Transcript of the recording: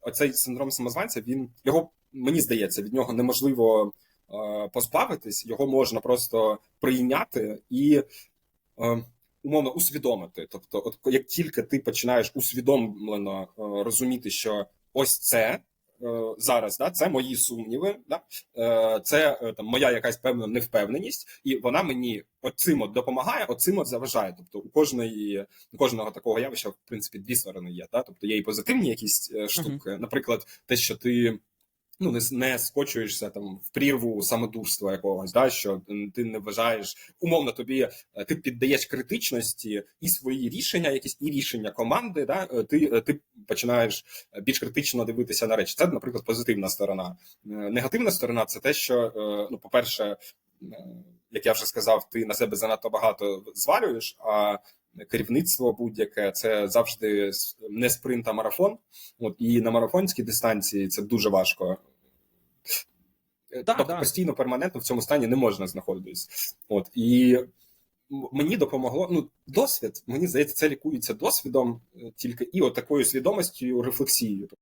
оцей синдром самозванця, він його мені здається, від нього неможливо е, позбавитись, його можна просто прийняти і е, умовно усвідомити. Тобто, от як тільки ти починаєш усвідомлено е, розуміти, що ось це. Е, Зараз да це мої сумніви, да е, це е, там моя якась певна невпевненість, і вона мені оцим от допомагає, оцим от заважає. Тобто у кожної у кожного такого явища, в принципі, дві сторони є. Да? Тобто є і позитивні якісь штуки, наприклад, те, що ти ну не, не скочуєшся там в прірву самодурства якогось, да що ти не вважаєш умовно тобі е, ти піддаєш критичності і свої рішення, якісь і рішення команди. Да, е, ти, е, ти починаєш більш критично дивитися на речі. Це, наприклад, позитивна сторона. Негативна сторона це те, що ну, по-перше, е, як я вже сказав, ти на себе занадто багато звалюєш. а Керівництво будь-яке це завжди не спринт, а марафон. От і на марафонській дистанції це дуже важко. Е, Да, тобто да. постійно перманентно в цьому стані не можна знаходитись. От і мені допомогло ну досвід. Мені здається, це лікується досвідом е, тільки і от такою свідомістю, рефлексією.